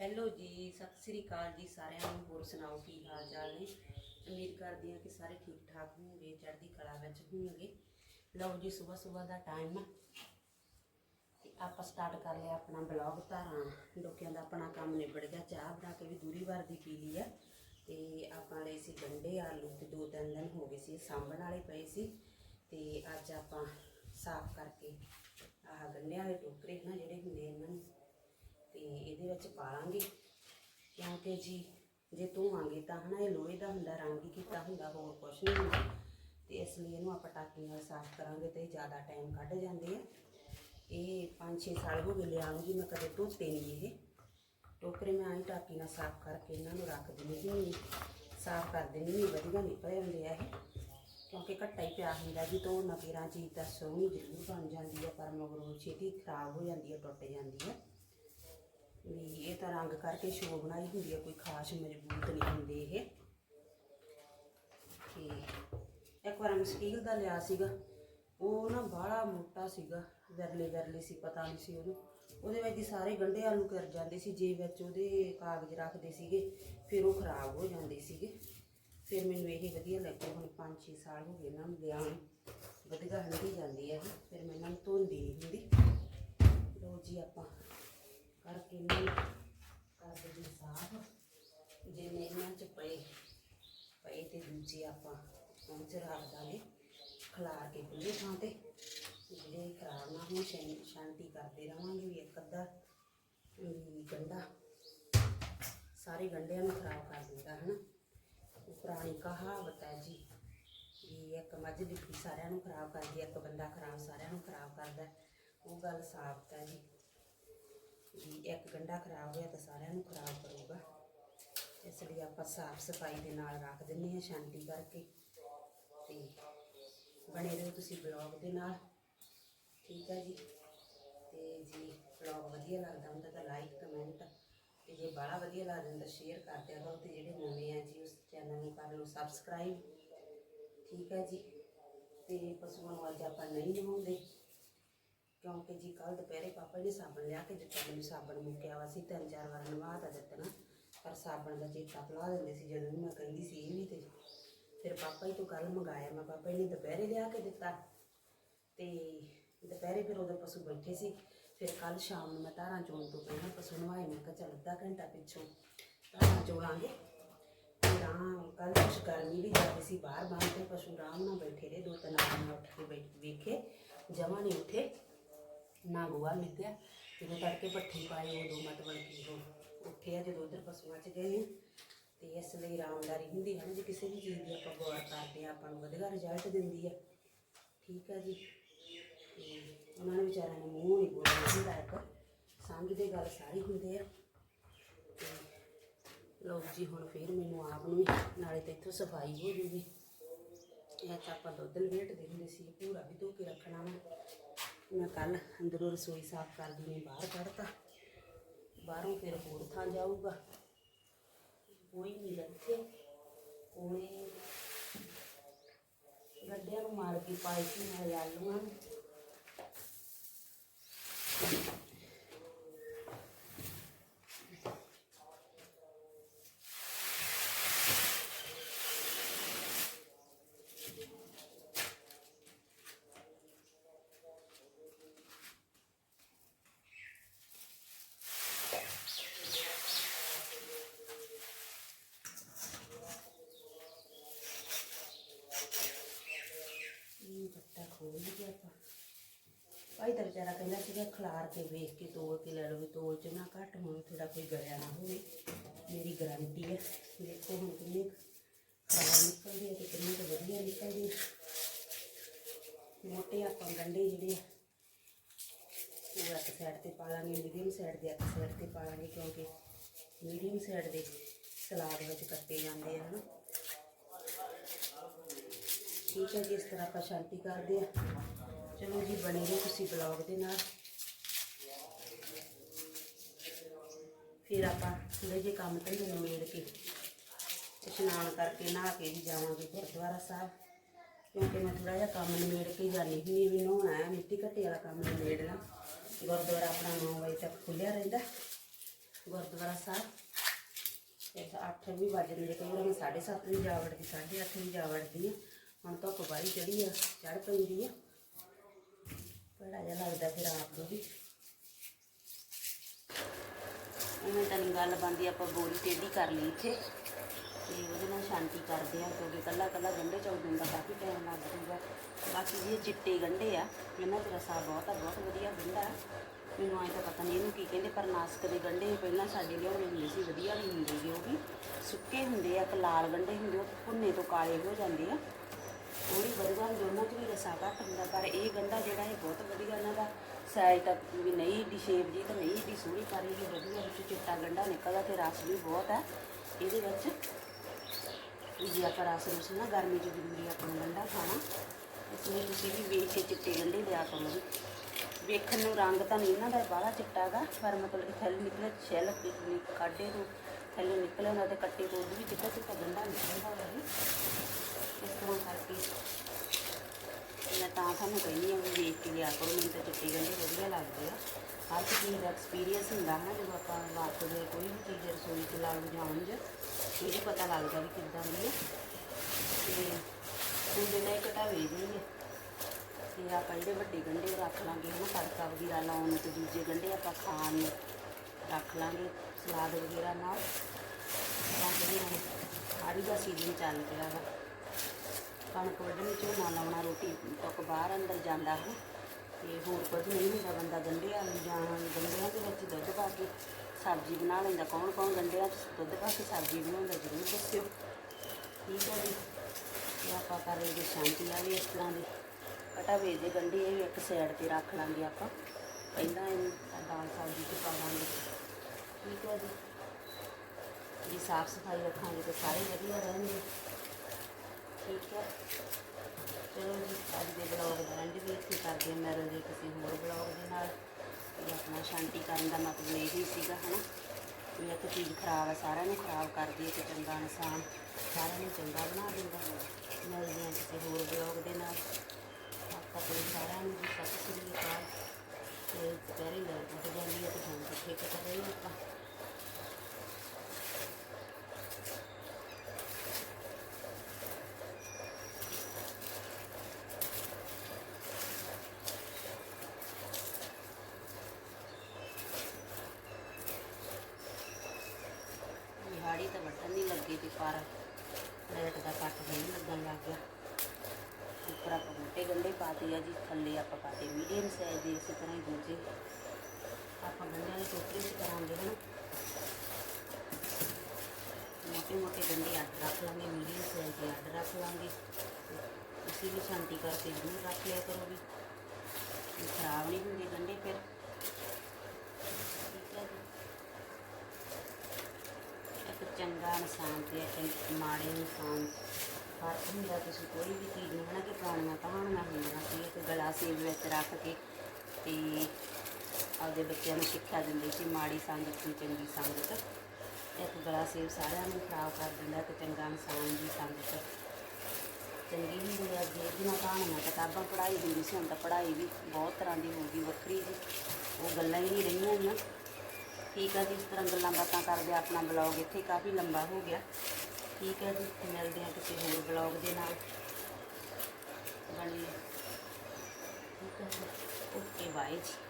Hello ਜੀ, ਸਤਿ ਸ੍ਰੀ ਅਕਾਲ ਜੀ ਸਾਰਿਆਂ ਨੂੰ, ਹੋਰ ਸੁਣਾਓ ਕੀ ਹਾਲ ਚਾਲ ਨੇ? ਉਮੀਦ ਕਰਦੀ ਹਾਂ ਕਿ ਸਾਰੇ ਠੀਕ ਠਾਕ ਹੋਣਗੇ, ਚੜ੍ਹਦੀ ਕਲਾ ਵਿੱਚ ਹੋਣਗੇ। ਲਓ ਜੀ ਸਵੇਰ ਸਵੇਰ ਦਾ ਟਾਈਮ ਆ। ਤੇ ਆਪਾਂ ਸਟਾਰਟ ਕਰ ਲਿਆ ਆਪਣਾ ਬਲੌਗ ਧਾਰਾਂ। ਲੋਕਿਆਂ ਦਾ ਆਪਣਾ ਕੰਮ ਨਿਬੜ ਗਿਆ, ਚਾਹ ਬਣਾ ਕੇ ਵੀ ਦੂਰੀ ਵਾਰ ਦੀ ਪੀ ਲਈ ਆ। ਤੇ ਆਪਾਂ ਲਈ ਸੀ ਗੰਡੇ, ਆਲੂ ਤੇ ਦੋ ਤਿੰਨ ਦਿਨ ਹੋ ਗਏ ਸੀ, ਇਹ ਸਾਂਭਣ ਵਾਲੇ ਪਏ ਸੀ। ਤੇ ਅੱਜ ਆਪਾਂ ਸਾਫ਼ ਕਰਕੇ ਆਹ ਗੰਡਿਆਂ ਵਾਲੇ ਟੋਕਰੇ ਨਾ ਜਿਹੜੇ ਹੁੰਦੇ ਇਹਨਾਂ ਨੂੰ ਤੇ ਇਹਦੇ ਵਿੱਚ ਪਾ ਲਾਂਗੇ ਕਿਉਂਕਿ ਜੀ, ਜੇ ਧੋਵਾਂਗੇ ਤਾਂ ਹਨਾ, ਇਹ ਲੋਹੇ ਦਾ ਹੁੰਦਾ, ਰੰਗ ਹੀ ਕੀਤਾ ਹੁੰਦਾ, ਹੋਰ ਕੁਛ ਨਹੀਂ ਹੁੰਦਾ। ਤੇ ਇਸ ਲਈ ਇਹਨੂੰ ਆਪਾਂ ਟਾਕੀ ਨਾਲ ਸਾਫ਼ ਕਰਾਂਗੇ ਤੇ ਇਹ ਜ਼ਿਆਦਾ ਟਾਈਮ ਕੱਢ ਜਾਂਦੇ ਆ। ਇਹ 5-6 ਸਾਲ ਹੋ ਗਏ ਲਿਆਉਂਗੀ ਮੈਂ ਕਦੇ ਧੋਤੇ ਨਹੀਂ ਇਹ। ਟੋਕਰੇ ਮੈਂ ਆਈ ਟਾਕੀ ਨਾਲ ਸਾਫ਼ ਕਰਕੇ ਇਹਨਾਂ ਨੂੰ ਰੱਖ ਦਿੰਦੀ ਹੁੰਦੀ ਸਾਫ਼ ਕਰ ਦਿੰਦੀ ਨਹੀਂ ਵਧੀਆ ਨਿਕਲੇ ਹੁੰਦੇ ਆ ਇਹ। ਕਿਉਂਕਿ ਘੱਟਾ ਹੀ ਪਿਆ ਹੁੰਦਾ ਜੀ ਤੋਂ ਨਕੀਰਾਂ ਚੀਜ਼ ਤਾਂ ਸੋਹਣੀ ਜ਼ਰੂਰ ਬਣ ਜਾਂਦੀ ਹੈ ਪਰ ਮਗਰੋਂ ਛੇਤੀ ਖਰਾਬ ਹੋ ਜਾਂਦੀ ਹੈ ਟੁੱਟ ਜਾਂਦੀ ਹੈ ਵੀ ਇਹ ਤਾਂ ਰੰਗ ਕਰਕੇ ਸ਼ੋ ਬਣਾਈ ਹੁੰਦੀ ਹੈ ਕੋਈ ਖਾਸ ਮਜ਼ਬੂਤ ਨਹੀਂ ਹੁੰਦੇ ਇਹ। ਤੇ ਇੱਕ ਵਾਰ ਮੈਂ ਸਟੀਲ ਦਾ ਲਿਆ ਸੀਗਾ, ਉਹ ਨਾ ਬਾਹਲਾ ਮੋਟਾ ਸੀਗਾ, ਵਰਲੇ ਵਰਲੇ ਸੀ, ਪਤਾ ਨਹੀਂ ਸੀ ਉਹਨੂੰ। ਉਹਦੇ ਵਿੱਚ ਦੀ ਸਾਰੇ ਗੰਢੇ ਆਲੂ ਕਰ ਜਾਂਦੇ ਸੀ, ਜੇ ਵਿੱਚ ਉਹਦੇ ਕਾਗਜ਼ ਰੱਖਦੇ ਸੀਗੇ, ਫਿਰ ਉਹ ਖਰਾਬ ਹੋ ਜਾਂਦੇ ਸੀਗੇ। ਫਿਰ ਮੈਨੂੰ ਇਹ ਵਧੀਆ ਲੱਗਿਆ ਹੁਣ 5-6 ਸਾਲ ਹੋ ਗਏ ਇਹਨਾਂ ਨੂੰ ਲਿਆ ਨੂੰ। ਵਧੀਆ ਹੰਢੀ ਜਾਂਦੀ ਹੈ ਫਿਰ ਮੈਂ ਇਹਨਾਂ ਨੂੰ ਧੋਂਦੀ ਨਹੀਂ ਹੁੰਦੀ। ਲੋ ਜੀ ਆਪਾਂ ਕਰਕੇ ਇਹਨਾਂ ਨੂੰ ਕਰ ਸਾਫ਼। ਜਿਵੇਂ ਇਹਨਾਂ ਚ ਪਏ ਪਏ ਤੇ ਦੂਜੇ ਆਪਾਂ ਉਹਨਾਂ ਚ ਰੱਖ ਦਾਂਗੇ। ਖਲਾਰ ਕੇ ਖੁੱਲੇ ਥਾਂ ਤੇ। ਜਿਹੜੇ ਖਰਾਬ ਨਾ ਹੋਣ ਸ਼ਾਂਤੀ ਕਰਦੇ ਰਵਾਂਗੇ ਵੀ ਇੱਕ ਅੱਧਾ, ਵੀ ਗੰਡਾ ਸਾਰੇ ਗੰਡਿਆਂ ਨੂੰ ਖਰਾਬ ਕਰ ਦਿੰਦਾ, ਹਨਾ? ਉਹ ਪੁਰਾਣੀ ਕਹਾਵਤ ਹੈ ਜੀ, ਵੀ ਇੱਕ ਮੱਝ ਦਿੱਤੀ ਸਾਰਿਆਂ ਨੂੰ ਖਰਾਬ ਕਰਦੀ ਇੱਕ ਬੰਦਾ ਖਰਾਬ ਸਾਰਿਆਂ ਨੂੰ ਖਰਾਬ ਕਰਦਾ ਉਹ ਗੱਲ ਸਾਬਤ ਹੈ ਜੀ। ਵੀ ਇੱਕ ਗੰਡਾ ਖਰਾਬ ਹੋਇਆ ਤਾਂ ਸਾਰਿਆਂ ਨੂੰ ਖਰਾਬ ਕਰੂਗਾ। ਇਸ ਲਈ ਆਪਾਂ ਸਾਫ਼ ਸਫ਼ਾਈ ਦੇ ਨਾਲ ਰੱਖ ਦਿੰਦੇ ਹਾਂ ਸ਼ਾਂਤੀ ਕਰਕੇ। ਤੇ ਬਣੇ ਰਹੋ ਤੁਸੀਂ ਬਲੌਗ ਦੇ ਨਾਲ। ਠੀਕ ਹੈ ਜੀ। ਤੇ ਜੀ ਬਲੌਗ ਵਧੀਆ ਲੱਗਦਾ ਹੁੰਦਾ ਤਾਂ ਲਾਈਕ, ਕਮੈਂਟ ਤੇ ਜੇ ਬੜਾ ਵਧੀਆ ਲੱਗਦਾ ਹੁੰਦਾ ਸ਼ੇਅਰ ਕਰ ਦਿਆ ਕਰੋ ਤੇ ਜਿਹੜੇ ਨਵੇਂ ਆ ਜੀ ਉਸ ਚੈਨਲ ਨੂੰ ਕਰ ਲਓ ਸਬਸਕ੍ਰਾਈਬ। ਠੀਕ ਹੈ ਜੀ। ਤੇ ਪਸ਼ੂਆਂ ਨੂੰ ਅੱਜ ਆਪਾਂ ਨਹੀਂ ਨਹਾਉਂਦੇ ਕਿਉਂਕਿ ਜੀ ਕੱਲ ਦੁਪਹਿਰੇ ਪਾਪਾ ਨੇ ਸਾਬਣ ਲਿਆ ਕੇ ਦਿੱਤਾ, ਮੈਨੂੰ ਸਾਬਣ ਮੁੱਕਿਆ ਵਾ ਸੀ, ਤਿੰਨ ਚਾਰ ਵਾਰ ਨਵਾ ਤਾਂ ਦਿੱਤਾ ਨਾ, ਪਰ ਸਾਬਣ ਦਾ ਚੇਤਾ ਭੁਲਾ ਦਿੰਦੇ ਸੀ ਜਦੋਂ ਵੀ ਮੈਂ ਕਹਿੰਦੀ ਸੀ ਇਹ ਵੀ ਤੇ ਫਿਰ ਪਾਪਾ ਹੀ ਤੋਂ ਕੱਲ ਮੰਗਾਇਆ, ਮੈਂ ਪਾਪਾ ਨੇ ਦੁਪਹਿਰੇ ਲਿਆ ਕੇ ਦਿੱਤਾ। ਤੇ ਦੁਪਹਿਰੇ ਫਿਰ ਉਹਦੇ ਪਸ਼ੂ ਬੈਠੇ ਸੀ, ਫਿਰ ਕੱਲ ਸ਼ਾਮ ਨੂੰ ਮੈਂ ਧਾਰਾਂ ਚੋਣ ਤੋਂ ਪਹਿਲਾਂ ਪਸ਼ੂ ਨਵਾਏ, ਮੈਂ ਕਿਹਾ, ਚੱਲ ਅੱਧਾ ਘੰਟਾ ਪਿੱਛੋਂ ਧਾਰਾਂ ਚੋਣਾਂਗੇ ਫਿਰ ਆਹ ਕੱਲ ਕੁਛ ਗਰਮੀ ਵੀ ਜ਼ਿਆਦਾ ਸੀ ਬਾਹਰ ਬਾਹਰ ਤੇ ਪਸ਼ੂ ਆਰਾਮ ਨਾਲ ਬੈਠੇ ਰਹੇ, ਦੋ ਤਿੰਨ ਆਦਮੀ ਉੱਠ ਕੇ ਬੈਠ ਵੇਖੇ, ਜਮਾ ਨਹੀਂ ਉੱਠੇ। ਨਾ ਗੋਆ ਨਿਕਲਿਆ ਜਦੋਂ ਤੜਕੇ ਪੱਠੀ ਪਾਈ ਉਦੋਂ ਮਤਲਬ ਕਿ ਉਹ। ਉੱਠੇ ਆ ਜਦੋਂ ਉਧਰ ਪਸ਼ੂਆਂ 'ਚ ਗਏ ਤੇ ਇਸ ਲਈ ਆਰਾਮਦਾਰੀ ਹੁੰਦੀ ਹੈ ਨਾ, ਜੇ ਕਿਸੇ ਵੀ ਚੀਜ਼ ਦੀ ਆਪਾਂ ਗੌਰ ਕਰਦੇ ਆ, ਆਪਾਂ ਨੂੰ ਵਧੀਆ ਰਿਜ਼ਲਟ ਦਿੰਦੀ ਹੈ ਠੀਕ ਹੈ ਜੀ। ਤੇ ਉਹਨਾਂ ਨੇ ਵਿਚਾਰਿਆਂ ਨੇ ਮੂੰਹ ਨਹੀਂ ਬੋਲਣਾ ਹੁੰਦਾ ਇੱਕ। ਸਮਝਦੇ ਗੱਲ ਸਾਰੀ ਹੁੰਦੇ ਆ। ਤੇ ਲਓ ਜੀ, ਹੁਣ ਫਿਰ ਮੈਨੂੰ ਆਪ ਨੂੰ ਵੀ ਨਾਲੇ ਤੇ ਇੱਥੋਂ ਸਫ਼ਾਈ ਹੋ ਜੂਗੀ। ਇਹ ਤਾਂ ਆਪਾਂ ਦੁੱਧ ਲਵੇਟਦੇ ਹੁੰਦੇ ਸੀ ਪੂਰਾ ਵੀ ਧੋ ਕੇ ਰੱਖਣਾ ਵਾ। ਮੈਂ ਕੱਲ ਅੰਦਰੋਂ ਰਸੋਈ ਸਾਫ਼ ਕਰਦੀ ਨੇ ਬਾਹਰ ਕੱਢਤਾ। ਬਾਹਰੋਂ ਫਿਰ ਹੋਰ ਥਾਂ ਜਾਊਗਾ। ਕੋਈ ਨਹੀਂ ਰੱਖੇ ਕੋਲੇ ਗੱਡਿਆਂ ਨੂੰ ਮਾਰ ਕੇ ਪਾਈ ਸੀ ਨਾਲ ਆਲੂਆਂ ਨੂੰ ਖੋਲ ਲਿਆ ਆਪਾਂ। ਭਾਈ ਤਾਂ ਵਿਚਾਰਾ ਕਹਿੰਦਾ ਸੀਗਾ ਖਲਾਰ ਕੇ ਵੇਖ ਕੇ, ਤੋਲ ਕੇ ਲੈ ਲਓ ਵੀ ਤੋਲ ਚ ਨਾ ਘੱਟ ਹੋਣ ਥੋੜਾ ਕੋਈ ਗਲਿਆ ਨਾ ਹੋਵੇ। ਮੇਰੀ ਗਾਰੰਟੀ ਹੈ ਦੇਖੋ ਹੁਣ ਕਿੰਨੇ ਕੁ ਨਿਕਲਦੇ ਆ ਤੇ ਕਿੰਨੇ ਕੁ ਵਧੀਆ ਨਿਕਲਦੇ ਮੋਟੇ ਆਪਾਂ ਗੰਢੇ ਜਿਹੜੇ ਆ, ਉਹ ਇੱਕ ਸਾਈਡ ਤੇ ਪਾ ਲਾਂਗੇ ਮੀਡੀਅਮ ਸਾਈਡ ਦੇ ਇੱਕ ਸਾਈਡ ਤੇ ਪਾ ਲਾਂਗੇ ਕਿਉਂਕਿ ਮੀਡੀਅਮ ਸਾਈਡ ਦੇ ਸਲਾਦ ਵਿੱਚ ਕੱਟੇ ਜਾਂਦੇ ਆ, ਹਨਾ। ਠੀਕ ਹੈ ਜੀ, ਇਸ ਤਰ੍ਹਾਂ ਆਪਾਂ ਸ਼ਾਂਤੀ ਕਰਦੇ ਆ ਚਲੋ ਜੀ, ਬਣੇ ਰਹੋ ਤੁਸੀਂ ਬਲੌਗ ਦੇ ਨਾਲ। ਫਿਰ ਆਪਾਂ ਥੋੜੇ ਜਿਹੇ ਕੰਮ ਧੰਦੇ ਨਿਬੇੜ ਕੇ ਇਸ਼ਨਾਨ ਕਰਕੇ ਨਹਾ ਕੇ ਵੀ ਜਾਵਾਂਗੇ ਗੁਰਦੁਆਰਾ ਸਾਹਿਬ। ਕਿਉਂਕਿ ਮੈਂ ਥੋੜਾ ਜਿਹਾ ਕੰਮ ਨਿਬੇੜ ਕੇ ਜਾਣੀ ਹੁੰਦੀ ਹਾਂ ਵੀ ਨਹਾਉਣਾ ਹੈ ਮਿੱਟੀ ਘੱਟੇ ਵਾਲਾ ਕੰਮ ਨਿਬੇੜਨਾ ਗੁਰਦੁਆਰਾ ਆਪਣਾ 9 ਵਜੇ ਤੱਕ ਖੁੱਲਿਆ ਰਹਿੰਦਾ। ਗੁਰਦੁਆਰਾ ਸਾਹਿਬ। ਤੇ 8 ਵੀ ਵੱਜ ਜਾਂਦੇ, ਕਈ ਵਾਰ ਮੈਂ 7:30 ਵੀ ਜਾ ਵੜਦੀ 8:30 ਵੀ ਜਾ ਵੜਦੀ ਆ ਹੁਣ ਧੁੱਪ ਬਾਰੀ ਚੜੀ ਆ ਚੜ ਪੈਂਦੀ ਆ। ਬੜਾ ਜਿਹਾ ਲੱਗਦਾ ਫਿਰ ਆਪ ਨੂੰ ਵੀ। ਉਵੇਂ ਤਾਂ ਗੱਲ ਬੰਦੀ ਆਪਾਂ ਬੋਰੀ ਟੇਢੀ ਕਰ ਲਈ ਇੱਥੇ। ਤੇ ਉਹਦੇ ਨਾਲ ਸ਼ਾਂਤੀ ਕਰਦੇ ਆ, ਕਿਉਂਕਿ ਕੱਲਾ ਕੱਲਾ ਗੰਢੇ ਚੌਦਨ ਦਾ ਕਾਫੀ ਟਾਈਮ ਲੱਗ ਜੂਗਾ ਬਾਕੀ ਜੀ ਇਹ ਚਿੱਟੇ ਗੰਢੇ ਆ, ਇਹਨਾਂ 'ਚ ਰਸਾ ਬਹੁਤ ਆ, ਬਹੁਤ ਵਧੀਆ ਗੰਢਾ ਆ। ਮੈਨੂੰ ਐਂ ਤਾਂ ਪਤਾ ਨਹੀਂ ਇਹਨੂੰ ਕੀ ਕਹਿੰਦੇ, ਪਰ ਨਾਸਕ ਦੇ ਗੰਢੇ ਪਹਿਲਾਂ ਸਾਡੇ ਲਿਆਉਣੇ ਹੁੰਦੇ ਸੀ, ਵਧੀਆ ਵੀ ਹੁੰਦੇ ਸੀ ਉਹ ਵੀ। ਸੁੱਕੇ ਹੁੰਦੇ ਆ, ਇੱਕ ਲਾਲ ਗੰਢੇ ਹੁੰਦੇ ਉਹ ਭੁੰਨੇ ਤੋਂ ਕਾਲੇ ਹੋ ਜਾਂਦੇ ਆ। ਉਹ ਵੀ ਵਧੀਆ ਹੁੰਦੇ ਉਹਨਾਂ 'ਚ ਵੀ ਰਸਾ ਘੱਟ ਹੁੰਦਾ, ਪਰ ਇਹ ਗੰਢਾ ਜਿਹੜਾ ਇਹ ਬਹੁਤ ਵਧੀਆ ਇਹਨਾਂ ਦਾ ਸਾਈਜ਼ ਤਾਂ ਵੀ ਨਹੀਂ ਏਡੀ ਸ਼ੇਪ ਜੀ ਤਾਂ ਨਹੀਂ ਏਡੀ ਸੋਹਣੀ, ਪਰ ਇਹ ਵਧੀਆ ਵਿੱਚ ਚਿੱਟਾ ਗੰਢਾ ਨਿਕਲਦਾ ਤੇ ਰਸ ਵੀ ਬਹੁਤ ਹੈ ਇਹਦੇ ਵਿੱਚ ਜੇ ਆਪਾਂ ਰਸ ਰੁਸ ਨਾ ਗਰਮੀ 'ਚ ਜ਼ਰੂਰੀ ਆਪਾਂ ਨੂੰ ਗੰਢਾ ਖਾਣਾ। ਇਸ ਲਈ ਤੁਸੀਂ ਵੀ ਵੇਖ ਕੇ ਚਿੱਟੇ ਗੰਢੇ ਲਿਆ ਕਰੋ ਜੀ। ਵੇਖਣ ਨੂੰ ਰੰਗ ਤਾਂ ਨਹੀਂ ਇਹਨਾਂ ਦਾ ਬਾਹਲਾ ਚਿੱਟਾ ਗਾ, ਪਰ ਮਤਲਬ ਕਿ ਥੱਲੇ ਨਿਕਲੇ ਛਿੱਲ ਨਿਕਲੀ ਕਾਢੇ ਤੋਂ ਥੱਲੇ ਨਿਕਲੇ ਉਹਨਾਂ ਦੇ ਕੱਟੇ ਤੋਂ ਵੀ ਚਿੱਟਾ ਚਿੱਟਾ ਗੰਢਾ ਨਿਕਲਦਾ ਹੋਇਆ ਇਸ ਤਰ੍ਹਾਂ ਕਰਕੇ। ਮੈਂ ਤਾਂ ਤੁਹਾਨੂੰ ਕਹਿੰਦੀ ਹਾਂ ਵੀ ਵੇਖ ਕੇ ਲਿਆ ਕਰੋ, ਮੈਨੂੰ ਤਾਂ ਚਿੱਟੇ ਗੰਢੇ ਵਧੀਆ ਲੱਗਦੇ ਆ। ਹਰ ਇੱਕ ਚੀਜ਼ ਦਾ ਐਕਸਪੀਰੀਅੰਸ ਹੁੰਦਾ ਹੈ ਨਾ, ਜਦੋਂ ਆਪਾਂ ਵਰਤਦੇ ਕੋਈ ਵੀ ਚੀਜ਼ ਰਸੋਈ 'ਚ ਲਾਉਣ ਜਾਣ 'ਚ ਇਹ ਪਤਾ ਲੱਗਦਾ ਵੀ ਕਿੱਦਾਂ ਦੀ ਹੈ ਤੇ ਹੁਣ ਜਿਹੜਾ ਇਹ ਘਟਾ ਵੇਚ ਦੇਣਗੇ ਤੇ ਆਪਾਂ ਜਿਹੜੇ ਵੱਡੇ ਗੰਢੇ ਉਹ ਰੱਖ ਲਾਂਗੇ, ਹਨਾ, ਤੜਕਾ ਵਗੈਰਾ ਲਾਉਣ ਨੂੰ ਤੇ ਦੂਜੇ ਗੰਢੇ ਆਪਾਂ ਖਾਣ ਨੂੰ ਰੱਖ ਲਾਂਗੇ, ਸਲਾਦ ਵਗੈਰਾ ਨਾਲ। ਤਾਂ ਜਿਹੜੀ ਹੁਣ ਹਾੜੀ ਦਾ ਸੀਜ਼ਨ ਚੱਲ ਪਿਆ ਵਾ। ਕਣਕ ਵੱਢਣੀ, ਝੋਨਾ ਲਾਉਣਾ, ਰੋਟੀ ਤੱਕ ਬਾਹਰ ਅੰਦਰ ਜਾਂਦਾ ਹੈ ਤੇ ਹੋਰ ਕੁਝ ਨਹੀਂ ਹੁੰਦਾ, ਬੰਦਾ ਗੰਢਿਆਂ ਨੂੰ ਜਾਂ ਗੰਢਿਆਂ ਦੇ ਵਿੱਚ ਦੁੱਧ ਪਾ ਕੇ ਸਬਜ਼ੀ ਬਣਾ ਲੈਂਦਾ। ਕੌਣ ਕੌਣ ਗੰਢਿਆਂ 'ਚ ਦੁੱਧ ਪਾ ਕੇ ਸਬਜ਼ੀ ਬਣਾਉਂਦਾ, ਜ਼ਰੂਰ ਦੱਸਿਓ। ਠੀਕ ਹੈ ਜੀ। ਇਹ ਆਪਾਂ ਕਰ ਰਹੇ ਸ਼ਾਂਤੀ, ਆ ਵੀ ਇਸ ਤਰ੍ਹਾਂ ਦੀ ਕਟਾ ਵੇਚ ਦੇ ਗੰਢੀ, ਇਹ ਵੀ ਇੱਕ ਸਾਈਡ ਤੇ ਰੱਖ ਲਾਂਗੇ ਆਪਾਂ। ਪਹਿਲਾਂ ਇਹਨੂੰ ਤਾਂ ਦਾਲ ਸਬਜ਼ੀ 'ਚ ਪਾਵਾਂਗੇ ਠੀਕ ਹੈ ਜੀ। ਜੇ ਸਾਫ਼ ਸਫ਼ਾਈ ਰੱਖਾਂਗੇ ਤਾਂ ਸਾਰੇ ਵਧੀਆ ਰਹਿਣਗੇ। ਠੀਕ ਹੈ। ਚਲੋ ਜੀ, ਅੱਜ ਦੇ ਬਲੌਗ ਦਾ ਐਂਡ ਵੀ ਇੱਥੇ ਕਰਦੇ ਹਾਂ। ਮਿਲਦੇ ਕਿਸੇ ਹੋਰ ਬਲੌਗ ਦੇ ਨਾਲ। ਤੇ ਆਪਣਾ ਸ਼ਾਂਤੀ ਕਰਨ ਦਾ ਮਤਲਬ ਇਹ ਹੀ ਸੀਗਾ, ਹਨਾ? ਵੀ ਇੱਕ ਚੀਜ਼ ਖਰਾਬ ਹੈ ਸਾਰਿਆਂ ਨੂੰ ਖਰਾਬ ਕਰਦੀ ਹੈ ਤੇ ਚੰਗਾ ਇਨਸਾਨ ਸਾਰਿਆਂ ਨੂੰ ਚੰਗਾ ਬਣਾ ਦਿੰਦਾ। ਮਿਲਦੇ ਹਾਂ ਕਿਸੇ ਹੋਰ ਬਲੌਗ ਦੇ ਨਾਲ। ਆਪਾਂ ਕੋਲ ਸਾਰਿਆਂ ਨੂੰ ਜੀ ਸਤਿ ਸ੍ਰੀ ਅਕਾਲ। ਤੇ ਦੁਪਹਿਰੇ ਲੈ ਉੱਠ ਜਾਂਦੀ ਹੈ ਤੇ ਹੁਣ ਕਿੱਥੇ ਕਰ ਰਹੇ ਆਪਾਂ ਦਿਹਾੜੀ ਤਾਂ ਵੱਟਣ ਨਹੀਂ ਲੱਗੀ ਤੇ ਪਰ ਰੇਟ ਦਾ ਕੱਟ ਨਹੀਂ ਲੱਗਣ ਲੱਗ ਗਿਆ। ਉੱਪਰ ਆਪਾਂ ਮੋਟੇ ਗੰਢੇ ਪਾਤੇ ਆ ਜੀ, ਥੱਲੇ ਆਪਾਂ ਪਾਤੇ ਮੀਡੀਅਮ ਸਾਈਜ਼ ਦੇ ਇਸੇ ਤਰ੍ਹਾਂ ਹੀ ਦੂਜੇ। ਆਪਾਂ ਗੰਢਿਆਂ ਦੀ ਟੋਕਰੀ ਵੀ ਕਰਾਂਗੇ ਹਨ। ਮੋਟੇ ਮੋਟੇ ਗੰਢੇ ਅੱਡ ਰੱਖ ਲਾਂਗੇ ਮੀਡੀਅਮ ਸਾਈਜ਼ ਦੇ ਅੱਡ ਰੱਖ ਲਾਂਗੇ। ਤੁਸੀਂ ਵੀ ਸ਼ਾਂਤੀ ਕਰਕੇ ਜ਼ਰੂਰ ਰੱਖ ਲਿਆ ਕਰੋ ਵੀ ਖਰਾਬ ਨਹੀਂ ਹੁੰਦੇ ਗੰਢੇ ਫਿਰ ਠੀਕ ਹੈ ਜੀ ਇੱਕ ਚੰਗਾ ਇਨਸਾਨ ਤੇ ਮਾੜੇ ਇਨਸਾਨ ਫ਼ਰਕ ਹੁੰਦਾ ਤੁਸੀਂ ਕੋਈ ਵੀ ਚੀਜ਼ ਨੂੰ ਹਨਾ ਕਿ ਪੁਰਾਣੀਆਂ ਕਹਾਣੀਆਂ ਹੁੰਦੀਆਂ ਸੀ ਇੱਕ ਗਲਾ ਸੇਬ ਵਿੱਚ ਰੱਖ ਕੇ ਤੇ ਆਪਦੇ ਬੱਚਿਆਂ ਨੂੰ ਸਿੱਖਿਆ ਦਿੰਦੇ ਸੀ ਮਾੜੀ ਸੰਗਤ ਤੇ ਚੰਗੀ ਸੰਗਤ। ਇੱਕ ਗਲਾ ਸੇਬ ਸਾਰਿਆਂ ਨੂੰ ਖਰਾਬ ਕਰ ਦਿੰਦਾ ਤੇ ਚੰਗਾ ਇਨਸਾਨ ਦੀ ਸੰਗਤ। ਚੰਗੀ ਵੀ ਹੁੰਦੀ ਆ, ਅੱਗੇ ਦੀਆਂ ਕਹਾਣੀਆਂ ਕਿਤਾਬਾਂ ਪੜ੍ਹਾਈ ਹੁੰਦੀ ਸੀ, ਹੁਣ ਤਾਂ ਪੜ੍ਹਾਈ ਵੀ ਬਹੁਤ ਤਰ੍ਹਾਂ ਦੀ ਹੋ ਗਈ ਵੱਖਰੀ ਜੀ। ਉਹ ਗੱਲਾਂ ਹੀ ਨਹੀਂ ਰਹੀਆਂ ਗੀਆਂ ਠੀਕ ਹੈ ਜੀ, ਇਸ ਤਰ੍ਹਾਂ ਗੱਲਾਂ ਬਾਤਾਂ ਕਰਦੇ ਆਪਣਾ ਬਲੌਗ ਇੱਥੇ ਕਾਫੀ ਲੰਬਾ ਹੋ ਗਿਆ। ਠੀਕ ਹੈ ਜੀ, ਮਿਲਦੇ ਹਾਂ ਕਿਸੇ ਹੋਰ ਬਲੌਗ ਦੇ ਨਾਲ। ਬਣੀ। ਠੀਕ ਹੈ ਓਕੇ ਬਾਏ ਜੀ।